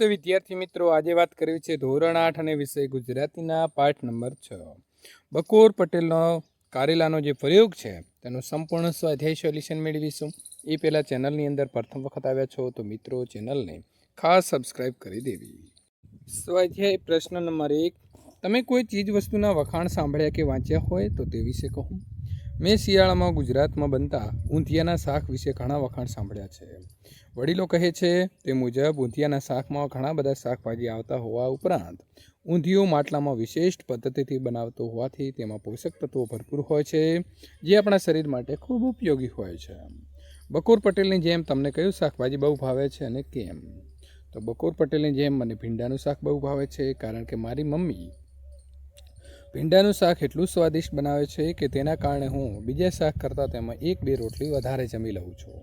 તો વિદ્યાર્થી મિત્રો. આજે વાત કરવી છે ધોરણ આઠ અને વિષય ગુજરાતીના પાઠ નંબર છ. બકોર પટેલનો કારેલાનો જે પ્રયોગ છે, તેનું સંપૂર્ણ સ્વાધ્યાય સોલ્યુશન મેળવીશું. એ પહેલાં ચેનલની અંદર પ્રથમ વખત આવ્યા છો તો મિત્રો ચેનલને ખાસ સબસ્ક્રાઇબ કરી દેવી. સ્વાધ્યાય પ્રશ્ન નંબર એક. તમે કોઈ ચીજ વસ્તુના વખાણ સાંભળ્યા કે વાંચ્યા હોય તો તે વિશે કહો. મેં શિયાળામાં ગુજરાતમાં બનતા ઊંધિયાના શાક વિશે ઘણા વખાણ સાંભળ્યા છે. વડીલો કહે છે, તે મુજબ ઊંધિયાના શાકમાં ઘણા બધા શાકભાજી આવતા હોવા ઉપરાંત, ઊંધિયો માટલામાં વિશેષ પદ્ધતિથી બનાવતો હોવાથી તેમાં પોષક તત્વો ભરપૂર હોય છે, જે આપણા શરીર માટે ખૂબ ઉપયોગી હોય છે. બકોર પટેલની જેમ તમને કયું શાકભાજી બહુ ભાવે છે અને કેમ? તો બકોર પટેલની જેમ મને ભીંડાનું શાક બહુ ભાવે છે, કારણ કે મારી મમ્મી ભીંડાનું શાક એટલું સ્વાદિષ્ટ બનાવે છે કે તેના કારણે હું બીજા શાક કરતાં તેમાં એક બે રોટલી વધારે જમી લઉં છું.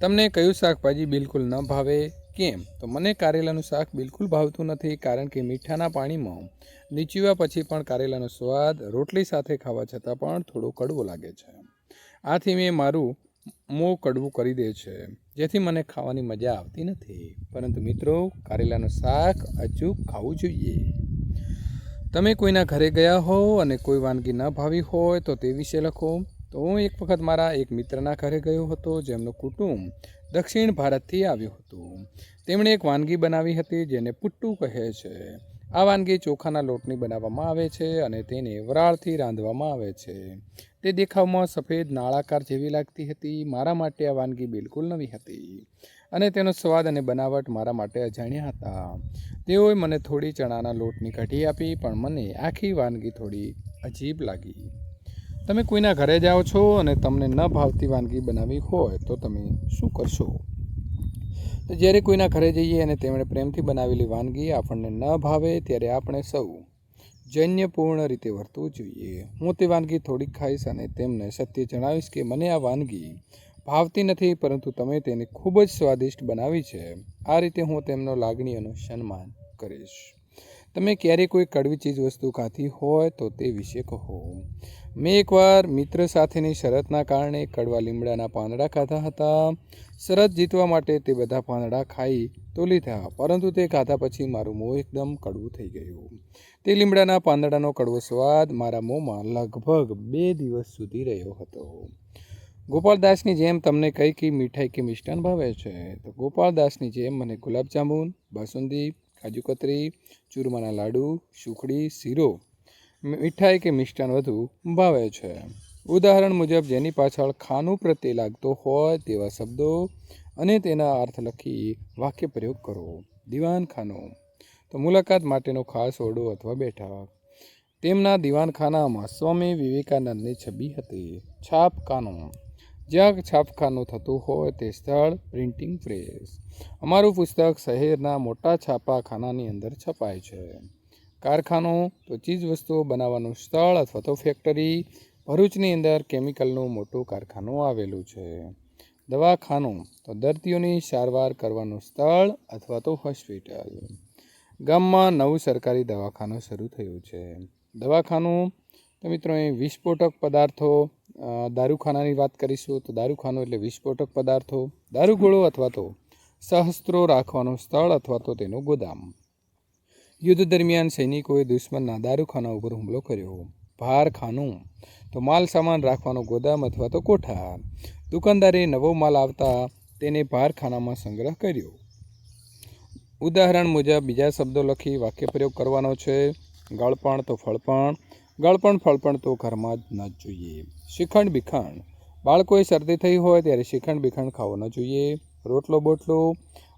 તમને કયું શાકભાજી બિલકુલ ન ભાવે? કેમ? તો મને કારેલાનું શાક બિલકુલ ભાવતું નથી કારણ કે મીઠાના પાણીમાં નીચીવા પછી પણ કારેલાનો સ્વાદ રોટલી સાથે ખાવા છતાં પણ થોડો કડવો લાગે છે. આથી મેં મારું મોં કડવું કરી દે છે, જેથી મને ખાવાની મજા આવતી નથી. પરંતુ મિત્રો, કારેલાનું શાક અચૂક ખાવું જોઈએ. તમે કોઈના ઘરે ગયા હો અને કોઈ વાનગી ન ભાવી હોય તો તે વિશે લખો. તો હું એક વખત મારા એક મિત્રના ઘરે ગયો હતો, જેમનું કુટુંબ દક્ષિણ ભારતથી આવ્યું હતું. તેમણે એક વાનગી બનાવી હતી જેને પુટ્ટુ કહે છે. આ વાનગી ચોખાના લોટની બનાવવામાં આવે છે અને તેને વરાળથી રાંધવામાં આવે છે. તે દેખાવમાં સફેદ, નાળાકાર જેવી લાગતી હતી. મારા માટે આ વાનગી બિલકુલ નવી હતી. અને તેનો સ્વાદ અને બનાવટ મારા માટે અજાણ્યા હતા. તેઓએ મને થોડી ચણાના લોટની કઢી આપી, પણ મને આખી વાનગી થોડી અજીબ લાગી. તમે કોઈના ઘરે જાઓ છો અને તમને ન ભાવતી વાનગી બનાવી હોય, તો તમે શું કરશો? તો જ્યારે કોઈના ઘરે જઈએ અને તેમણે પ્રેમથી બનાવેલી વાનગી આપણને ન ભાવે, ત્યારે આપણે સૌ જન્યપૂર્ણ રીતે વર્તવું જોઈએ. હું તે વાનગી થોડીક ખાઈશ અને તેમને સત્ય જણાવીશ કે મને આ વાનગી ભાવતી નથી, પરંતુ તમે તેને ખૂબ જ સ્વાદિષ્ટ બનાવી છે. આ રીતે હું તેમનો લાગણીઓનું સન્માન કરીશ. તમે ક્યારેય કોઈ કડવી ચીજ વસ્તુ ખાધી હોય તો તે વિશે કહો. મેં એકવાર મિત્ર સાથેની શરતના કારણે કડવા લીમડાના પાંદડા ખાધા હતા. શરત જીતવા માટે તે બધા પાંદડા ખાઈ તો લીધા, પરંતુ તે ખાધા પછી મારું મોં એકદમ કડવું થઈ ગયું. તે લીમડાના પાંદડાનો કડવો સ્વાદ મારા મોંમાં લગભગ બે દિવસ સુધી રહ્યો હતો. ગોપાલદાસની જેમ તમને કઈ કઈ મીઠાઈ કે મિષ્ટાન ભાવે છે? તો ગોપાલદાસની જેમ મને ગુલાબજાંબુન બાસુંદી, કાજુ કતરી, ચૂરમાના લાડુ, સુખડી, શીરો મીઠાઈ કે મિષ્ટાન વધુ ભાવે છે. ઉદાહરણ મુજબ, જેની પાછળ ખાનું પ્રત્યે લાગતો હોય તેવા શબ્દો અને તેના અર્થ લખી વાક્ય પ્રયોગ કરો. દિવાનખાનું તો મુલાકાત માટેનો ખાસ ઓરડો અથવા બેઠક તેમના દિવાનખાનામાં સ્વામી વિવેકાનંદની છબી હતી. છાપખાનું જ્યાં છાપખાનું થતું હોય તે સ્થળ પ્રિન્ટિંગ પ્રેસ. અમારું પુસ્તક શહેરના મોટા છાપાખાનાની અંદર છપાય છે. કારખાનું, તો ચીજવસ્તુઓ બનાવવાનું સ્થળ અથવા તો ફેક્ટરી ભરૂચની અંદર કેમિકલનું મોટું કારખાનું આવેલું છે. દવાખાનું, તો દર્દીઓની સારવાર કરવાનું સ્થળ અથવા તો હોસ્પિટલ ગામમાં નવું સરકારી દવાખાનું શરૂ થયું છે. દવાખાનું તો મિત્રો, અહીં વિસ્ફોટક પદાર્થો દારૂખાનાની વાત કરીશું તો દારૂખાનું એટલે વિસ્ફોટક પદાર્થો, દારૂગોળો અથવા તો સહસ્ત્રો રાખવાનું સ્થળ અથવા તો તેનું ગોદામ. યુદ્ધ દરમિયાન સૈનિકોએ દુશ્મનના દારૂખાના ઉપર હુમલો કર્યો. ભારખાનું તો માલ સામાન રાખવાનો ગોદામ અથવા તો કોઠાર. દુકાનદારે નવો માલ આવતા તેને ભારખાનામાં સંગ્રહ કર્યો. ઉદાહરણ મુજબ, બીજા શબ્દો લખી વાક્ય પ્રયોગ કરવાનો છે. ગળપણ તો ફળપણ. ગળપણ ફળપણ તો ઘરમાં જ ન જોઈએ. શ્રીખંડ બીખંડ. બાળકોએ શરદી થઈ હોય ત્યારે શ્રીખંડ બીખંડ ખાવો ન જોઈએ. રોટલો બોટલો.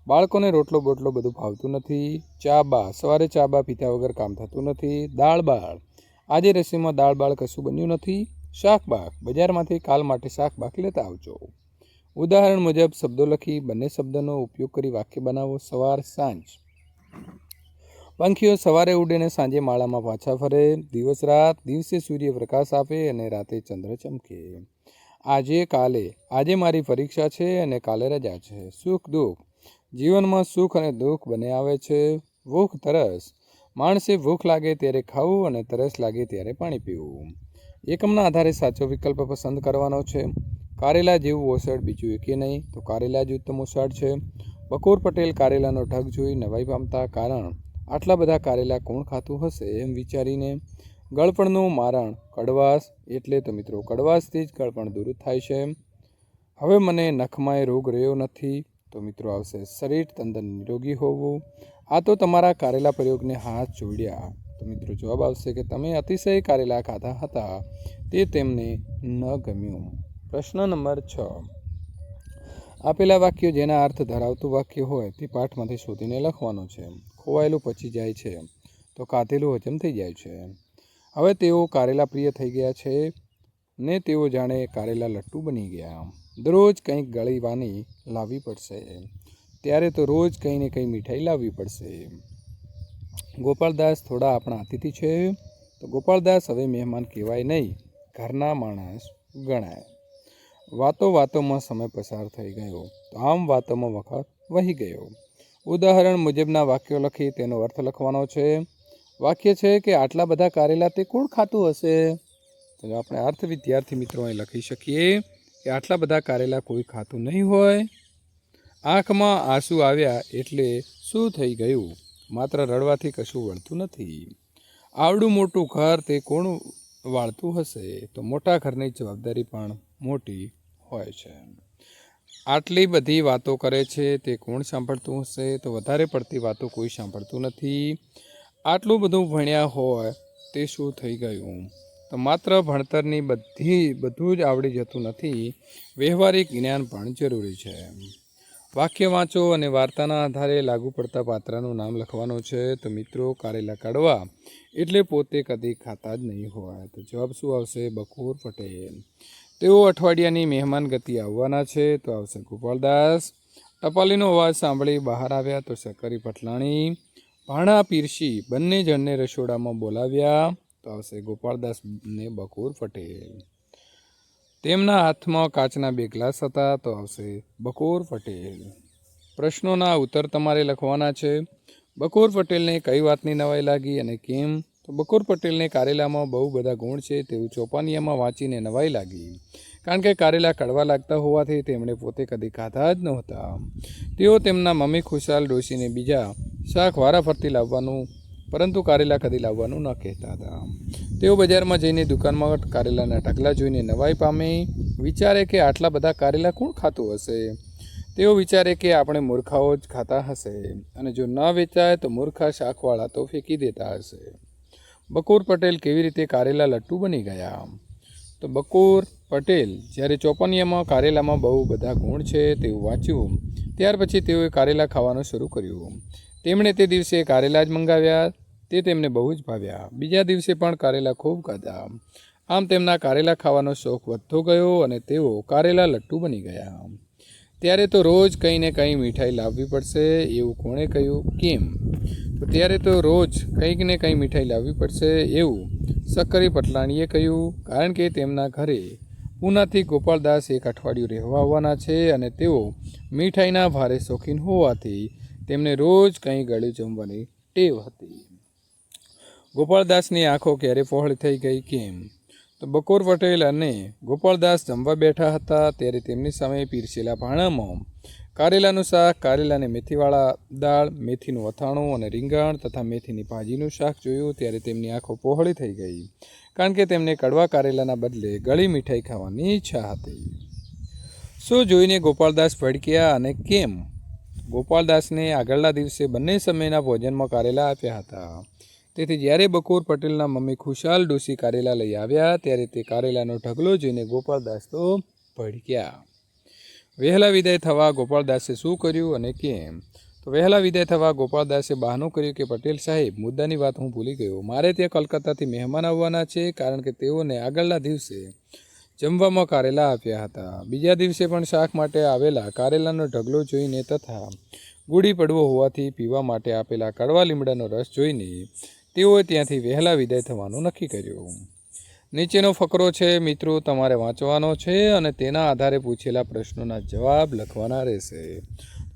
બાળકોને રોટલો બોટલો બધું ભાવતું નથી. ચા બા. સવારે ચા બા પીતા વગર કામ થતું નથી. દાળ બાળ. આજે રસીમાં દાળ બાળ કશું બન્યું નથી. શાકબાક બજારમાંથી કાલ માટે શાકબાક લેતા આવજો. ઉદાહરણ મુજબ શબ્દો લખી બંને શબ્દોનો ઉપયોગ કરી વાક્ય બનાવો સવાર સાંજ. પંખીઓ સવારે ઉડીને સાંજે માળામાં પાછા ફરે. દિવસ રાત દિવસે સૂર્ય પ્રકાશ આપે અને રાતે ચંદ્ર ચમકે. આજે કાલે, આજે મારી પરીક્ષા છે અને કાલે રજા છે. સુખ દુઃખ. જીવનમાં સુખ અને દુઃખ બંને આવે છે. ભૂખ, તરસ. માણસે ભૂખ લાગે ત્યારે ખાવું અને તરસ લાગે ત્યારે પાણી પીવું. એકમના આધારે સાચો વિકલ્પ પસંદ કરવાનો છે. કારેલા જેવું ઓસડ બીજું એકે નહીં. તો કારેલા જ ઉત્તમ ઓસડ છે. બકોર પટેલ કારેલાનો ઢગ જોઈ નવાઈ પામતા કારણ આટલા બધા કારેલા કોણ ખાતું હશે એમ વિચારીને ગળપણનું મારણ કડવાશ, એટલે તો મિત્રો કડવાશથી જ ગળપણ દૂર થાય છે. હવે મને નખમાંય રોગ રહ્યો નથી, તો મિત્રો આવશે શરીર તંદન નિરોગી હોવું. આ તો તમારા કારેલા પ્રયોગને હાથ જોડ્યા. તો મિત્રો જવાબ આવશે કે તમે અતિશય કારેલા ખાધા હતા. તે તેમને ન ગમ્યું. પ્રશ્ન નંબર છ. આપેલા વાક્યો જેના અર્થ ધરાવતું વાક્ય હોય તે પાઠમાંથી શોધીને લખવાનું છે. ખોવાયેલું પચી જાય છે તો કાધેલું હજમ થઈ જાય છે હવે તેઓ કારેલા પ્રિય થઈ ગયા છે ને તેઓ જાણે કારેલા લટ્ટુ બની ગયા દરરોજ કંઈક ગળીવાની લાવવી પડશે ત્યારે તો રોજ કંઈ ને કંઈ મીઠાઈ લાવવી પડશે ગોપાલદાસ થોડા આપણા અતિથિ છે. તો ગોપાલદાસ હવે મહેમાન કહેવાય નહીં. ઘરના માણસ ગણાય. વાતો વાતોમાં સમય પસાર થઈ ગયો. તો આમ વાતોમાં વખત વહી ગયો. ઉદાહરણ મુજબના વાક્યો લખી તેનો અર્થ લખવાનો છે. વાક્ય છે કે આટલા બધા કારેલા તે કોણ ખાતું હશે? તો આપણે અર્થ વિદ્યાર્થી મિત્રો અહીં લખી શકીએ કે આટલા બધા કારેલા કોઈ ખાતું નહીં હોય. આંખમાં આંસુ આવ્યા એટલે શું થઈ ગયું? માત્ર રડવાથી કશું વળતું નથી. આવડું મોટું ઘર તે કોણ વાળતું હશે? તો મોટા ઘરની જવાબદારી પણ મોટી હોય છે. આટલી બધી વાતો કરે છે, તે કોણ સાંભળતું હશે? તો વધારે પડતી વાતો કોઈ સાંભળતું નથી. આટલું બધું ભણ્યા હોય, તે શું થઈ ગયું? તો માત્ર ભણતરની બધી, બધું જ આવડી જતું નથી. વ્યવહારિક જ્ઞાન પણ જરૂરી છે. વાક્ય વાંચો અને વાર્તાના આધારે લાગુ પડતા પાત્રનું નામ લખવાનું છે. તો મિત્રો, કારેલા કાઢવા એટલે પોતે કદી ખાતા જ નહીં હોય. તો જવાબ શું આવશે? બકુર પટેલ. તેઓ અઠવાડિયાની મહેમાન ગતિ આવવાના છે. તો આવશે ગોપાલદાસ. ટપાલીનો અવાજ સાંભળી બહાર આવ્યા તો શકરી પટલાણી, ભાણા, પીરસી બંને જણને રસોડામાં બોલાવ્યા. તો આવશે ગોપાલદાસને બકુર પટેલ. તેમના હાથમાં કાચના બે ગ્લાસ હતા. તો આવશે બકોર પટેલ. પ્રશ્નોના ઉત્તર તમારે લખવાના છે. બકોર પટેલને કઈ વાતની નવાઈ લાગી અને કેમ? તો બકોર પટેલને કારેલામાં બહુ બધા ગુણ છે, તેવું ચોપાનિયામાં વાંચીને નવાઈ લાગી. કારણ કે કારેલા કડવા લાગતા હોવાથી તેમણે પોતે કદી ખાધા જ નહોતા. તેઓ તેમના મમ્મી ખુશાલ ડોશીને બીજા શાક વારાફરતી લાવવાનું, પરંતુ કારેલા કદી લાવવાનું ન કહેતા હતા. તેઓ બજારમાં જઈને દુકાનમાં કારેલાના ઢગલા જોઈને નવાઈ પામે, વિચારે કે આટલા બધા કારેલા કોણ ખાતું હશે? તેઓ વિચારે કે આપણે મૂર્ખાઓ જ ખાતા હશે અને જો ન વેચાય તો મૂર્ખા શાકવાળા તો ફેંકી દેતા હશે. બકુર પટેલ કેવી રીતે કારેલા લટ્ટુ બની ગયા? તો બકુર પટેલ જ્યારે ચોપનિયામાં કારેલામાં બહુ બધા ગુણ છે તેવું વાંચ્યું, ત્યાર પછી તેઓએ કારેલા ખાવાનું શરૂ કર્યું. તેમણે તે દિવસે કારેલા જ મંગાવ્યા, તે તેમને બહુ જ ભાવ્યા. બીજા દિવસે પણ કારેલા ખૂબ ખાધા. આમ તેમના કારેલા ખાવાનો શોખ વધતો ગયો અને તેઓ કારેલા લટ્ટુ બની ગયા. ત્યારે તો રોજ કંઈ ને કંઈ મીઠાઈ લાવવી પડશે એવું કોણે કહ્યું? કેમ? તો ત્યારે તો રોજ કંઈક ને કંઈ મીઠાઈ લાવવી પડશે એવું સક્કરી પટલાણીએ કહ્યું, કારણ કે તેમના ઘરે પૂનાથી ગોપાલદાસ એક અઠવાડિયું રહેવા આવવાના છે અને તેઓ મીઠાઈના ભારે શોખીન હોવાથી તેમને રોજ કંઈ ગળ્યું જમવાની ટેવ હતી. ગોપાળદાસની આંખો ક્યારે પહોળી થઈ ગઈ? કેમ? તો બકોર પટેલ અને ગોપાળદાસ જમવા બેઠા હતા ત્યારે તેમની સામે પીરસેલા ભાણામાં કારેલાનું શાક કારેલાને મેથીવાળા દાળ, મેથીનું અથાણું અને રીંગણ તથા મેથીની ભાજીનું શાક જોયું ત્યારે તેમની આંખો પહોળી થઈ ગઈ, કારણ કે તેમને કડવા કારેલાના બદલે ગળી મીઠાઈ ખાવાની ઈચ્છા હતી. શું જોઈને ગોપાળદાસ ભડક્યા અને કેમ? ગોપાલદાસને આગળના દિવસે બંને સમયના ભોજનમાં કારેલા આપ્યા હતા. તેથી જ્યારે બકોર પટેલના મમ્મી ખુશાલ ડોસી કારેલા લઈ આવ્યા, ત્યારે તે કારેલાનો ઢગલો જોઈને ગોપાલદાસ તો ભડક્યા. વહેલા વિદાય થવા ગોપાલદાસે શું કર્યું અને કેમ? તો વહેલા વિદાય થવા ગોપાલદાસે બહાનું કર્યું કે પટેલ સાહેબ, મુદ્દાની વાત હું ભૂલી ગયો. મારે ત્યાં કલકત્તાથી મહેમાન આવવાના છે, કારણ કે તેઓને આગળના દિવસે જમવામાં કારેલા આપ્યા હતા. બીજા દિવસે પણ શાક માટે આવેલા કારેલાનો ઢગલો જોઈને તથા ગુડી પડવો હોવાથી પીવા માટે આપેલા કડવા લીમડાનો રસ જોઈને તેઓએ ત્યાંથી વહેલા વિદાય થવાનું નક્કી કર્યું. નીચેનો ફકરો છે, મિત્રો, તમારે વાંચવાનો છે અને તેના આધારે પૂછેલા પ્રશ્નોના જવાબ લખવાના રહેશે.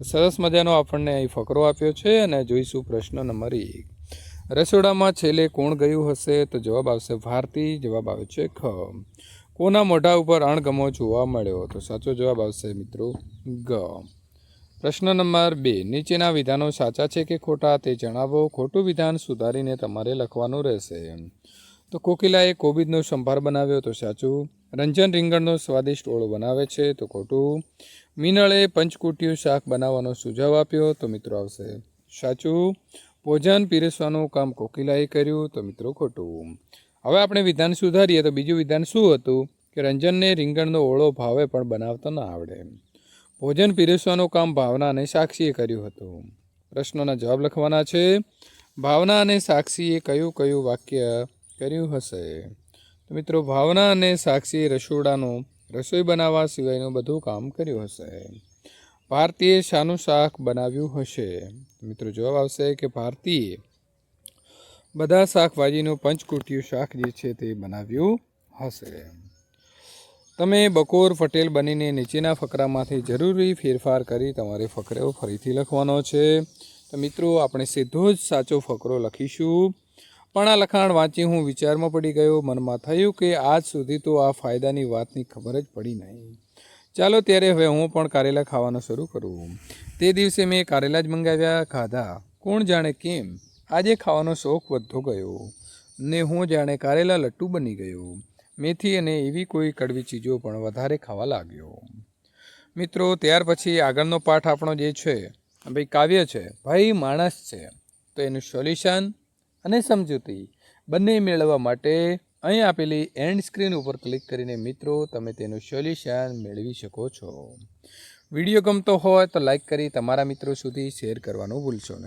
સરસ મજાનો આપણને અહીં ફકરો આપ્યો છે અને જોઈશું પ્રશ્ન નંબર એક. રસોડામાં છેલ્લે કોણ ગયું હશે? તો જવાબ આવશે ભારતી, જવાબ આવે છે ખ. કોના મોઢા ઉપર અણગમો જોવા મળ્યો? તો સાચો જવાબ આવશે, મિત્રો, ગ. પ્રશ્ન નંબર બે. નીચેના વિધાનો સાચા છે કે ખોટા તે જણાવો. ખોટું વિધાન સુધારીને તમારે લખવાનું રહેશે. તો કોકિલાએ કોબીજનો સંભાર બનાવ્યો તો સાચું. રંજન રીંગણનો સ્વાદિષ્ટ ઓળો બનાવે છે તો ખોટું. મિનળે પંચકુટિયું શાક બનાવવાનો સુઝાવ આપ્યો તો મિત્રો આવશે. સાચું. ભોજન પીરસવાનું કામ કોકિલાએ કર્યું તો મિત્રો ખોટું. હવે આપણે વિધાન સુધારીએ તો બીજું વિધાન શું હતું? કે રંજનને રીંગણનો ઓળો ભાવે પણ બનાવતો ન આવડે. ભોજન પીરસવાનું કામ ભાવના અને સાક્ષીએ કર્યું હતું. પ્રશ્નોના જવાબ લખવાના છે, ભાવના અને સાક્ષીએ કયું કયું વાક્ય કર્યું હશે? તો મિત્રો, ભાવના અને સાક્ષીએ રસોડાનું, રસોઈ બનાવવા સિવાયનું બધું કામ કર્યું હશે. ભારતીએ શાનું શાક બનાવ્યું હશે. મિત્રો, જવાબ આવશે કે ભારતીએ બધા શાકભાજીનું પંચકુટિયું શાક જે છે તે બનાવ્યું હશે. તમે બકોર પટેલ બનીને નીચેના ફકરામાંથી જરૂરી ફેરફાર કરી તમારે ફકરો ફરીથી લખવાનો છે. તો મિત્રો, આપણે સીધો જ સાચો ફકરો લખીશું. પણ આ લખાણ વાંચી હું વિચારમાં પડી ગયો. મનમાં થયું કે આજ સુધી તો આ ફાયદાની વાતની ખબર જ પડી નહીં. ચાલો ત્યારે હવે હું પણ કારેલા ખાવાનું શરૂ કરું. તે દિવસે મેં કારેલા જ મંગાવ્યા. ખાધા. કોણ જાણે કેમ? આજે ખાવાનો શોખ વધતો ગયો ને હું જાણે કારેલા લટ્ટુ બની ગયો. મેથી અને એવી કોઈ કડવી ચીજો પણ વધારે ખાવા લાગ્યો. મિત્રો, ત્યાર પછી આગળનો પાઠ આપણો જે છે, ભાઈ કાવ્ય છે, ભાઈ માણસ છે. તો એનું સોલ્યુશન અને સમજૂતી બંને મેળવવા માટે અહીં આપેલી એન્ડ સ્ક્રીન ઉપર ક્લિક કરીને મિત્રો, તમે તેનું સોલ્યુશન મેળવી શકો છો. વીડિયો ગમતો હોય તો લાઇક કરી તમારા મિત્રો સુધી શેર કરવાનું ભૂલશો નહીં.